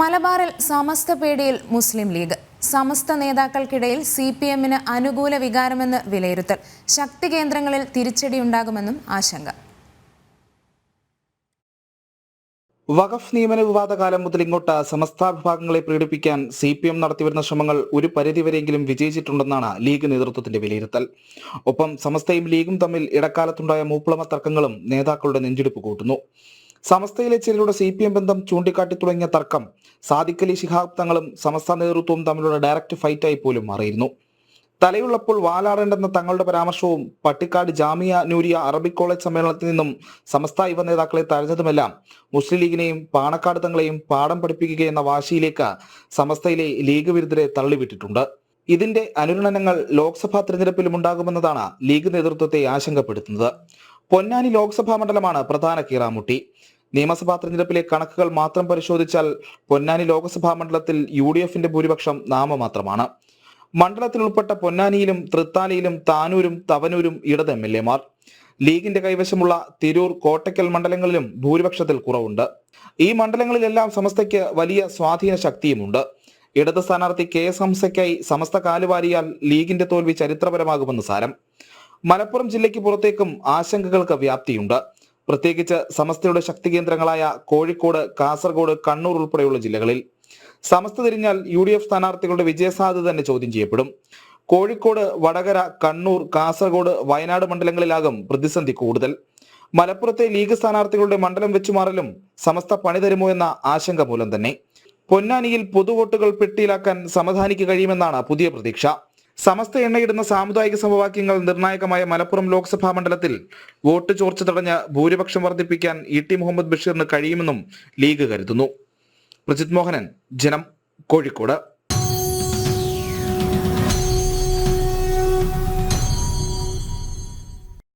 മലബാറിൽ സമസ്ത പേടിയിൽ മുസ്ലിം ലീഗ്. സമസ്ത നേതാക്കൾക്കിടയിൽ സി പി എമ്മിന് അനുകൂല വികാരമെന്ന് വിലയിരുത്തൽ. ശക്തി കേന്ദ്രങ്ങളിൽ തിരിച്ചടിയുണ്ടാകുമെന്നും ആശങ്ക. വഖഫ് നിയമന വിവാദ കാലം മുതൽ ഇങ്ങോട്ട് സമസ്ത വിഭാഗങ്ങളെ പ്രകടിപ്പിക്കാൻ സി പി എം നടത്തിവരുന്ന ശ്രമങ്ങൾ ഒരു പരിധിവരെയെങ്കിലും വിജയിച്ചിട്ടുണ്ടെന്നാണ് ലീഗ് നേതൃത്വത്തിന്റെ വിലയിരുത്തൽ. ഒപ്പം സമസ്തയും ലീഗും തമ്മിൽ ഇടക്കാലത്തുണ്ടായ മൂപ്പിളമ തർക്കങ്ങളും നേതാക്കളുടെ നെഞ്ചെടുപ്പ് കൂട്ടുന്നു. സമസ്തയിലെ ചിലരുടെ സി പി എം ബന്ധം ചൂണ്ടിക്കാട്ടി തുടങ്ങിയ തർക്കം സാദിഖലി ശിഹാബ് തങ്ങളും സമസ്ത നേതൃത്വവും തമ്മിലുള്ള ഡയറക്റ്റ് ഫൈറ്റായി പോലും മാറിയിരുന്നു. തലയുള്ളപ്പോൾ വാലാടേണ്ടെന്ന തങ്ങളുടെ പരാമർശവും പട്ടിക്കാട് ജാമിയ നൂരിയ അറബിക് കോളേജ് സമ്മേളനത്തിൽ നിന്നും സമസ്ത യുവ നേതാക്കളെ തഴഞ്ഞതുമെല്ലാം മുസ്ലിം ലീഗിനെയും പാണക്കാട് തങ്ങളെയും പാഠം പഠിപ്പിക്കുകയെന്ന വാശിയിലേക്ക് സമസ്തയിലെ ലീഗ് വിരുദ്ധരെ തള്ളിവിട്ടിട്ടുണ്ട്. ഇതിന്റെ അനുരണനങ്ങൾ ലോക്സഭാ തെരഞ്ഞെടുപ്പിലും ഉണ്ടാകുമെന്നതാണ് ലീഗ് നേതൃത്വത്തെ ആശങ്കപ്പെടുത്തുന്നത്. പൊന്നാനി ലോക്സഭാ മണ്ഡലമാണ് പ്രധാന കീറാമുട്ടി. നിയമസഭാ തെരഞ്ഞെടുപ്പിലെ കണക്കുകൾ മാത്രം പരിശോധിച്ചാൽ പൊന്നാനി ലോക്സഭാ മണ്ഡലത്തിൽ യു ഡി എഫിന്റെ ഭൂരിപക്ഷം നാമമാത്രമാണ്. മണ്ഡലത്തിൽ ഉൾപ്പെട്ട പൊന്നാനിയിലും തൃത്താലയിലും താനൂരും തവനൂരും ഇടത് എം എൽ എമാർ ലീഗിന്റെ കൈവശമുള്ള തിരൂർ കോട്ടയ്ക്കൽ മണ്ഡലങ്ങളിലും ഭൂരിപക്ഷത്തിൽ കുറവുണ്ട്. ഈ മണ്ഡലങ്ങളിലെല്ലാം സമസ്തയ്ക്ക് വലിയ സ്വാധീന ശക്തിയുമുണ്ട്. ഇടത് സ്ഥാനാർത്ഥി കെ എസ് ഹംസയ്ക്കായി സമസ്ത കാലുവാരിയാൽ ലീഗിന്റെ തോൽവി ചരിത്രപരമാകുമെന്ന് സാരം. മലപ്പുറം ജില്ലയ്ക്ക് പുറത്തേക്കും ആശങ്കകൾക്ക് വ്യാപ്തിയുണ്ട്. പ്രത്യേകിച്ച് സമസ്തയുടെ ശക്തി കേന്ദ്രങ്ങളായ കോഴിക്കോട് കാസർഗോഡ് കണ്ണൂർ ഉൾപ്പെടെയുള്ള ജില്ലകളിൽ. സമസ്ത തിരിഞ്ഞാൽ യു ഡി എഫ് സ്ഥാനാർത്ഥികളുടെ വിജയസാധ്യത തന്നെ ചോദ്യം ചെയ്യപ്പെടും. കോഴിക്കോട് വടകര കണ്ണൂർ കാസർഗോഡ് വയനാട് മണ്ഡലങ്ങളിലാകും പ്രതിസന്ധി കൂടുതൽ. മലപ്പുറത്തെ ലീഗ് സ്ഥാനാർത്ഥികളുടെ മണ്ഡലം വെച്ചുമാറലും സമസ്ത പണി തരുമോ എന്ന ആശങ്ക മൂലം തന്നെ. പൊന്നാനിയിൽ പൊതുവോട്ടുകൾ പെട്ടിയിലാക്കാൻ സമാധാനിക്ക് കഴിയുമെന്നാണ് പുതിയ പ്രതീക്ഷ. സമസ്ത എണ്ണയിടുന്ന സാമുദായിക സമവാക്യങ്ങൾ നിർണായകമായ മലപ്പുറം ലോക്സഭാ മണ്ഡലത്തിൽ വോട്ട് ചോർച്ച തടഞ്ഞ് ഭൂരിപക്ഷം വർദ്ധിപ്പിക്കാൻ ഇ ടി മുഹമ്മദ് ബഷീറിന് കഴിയുമെന്നും ലീഗ് കരുതുന്നു. പ്രജിത് മോഹനൻ ജനം കോഴിക്കോട്.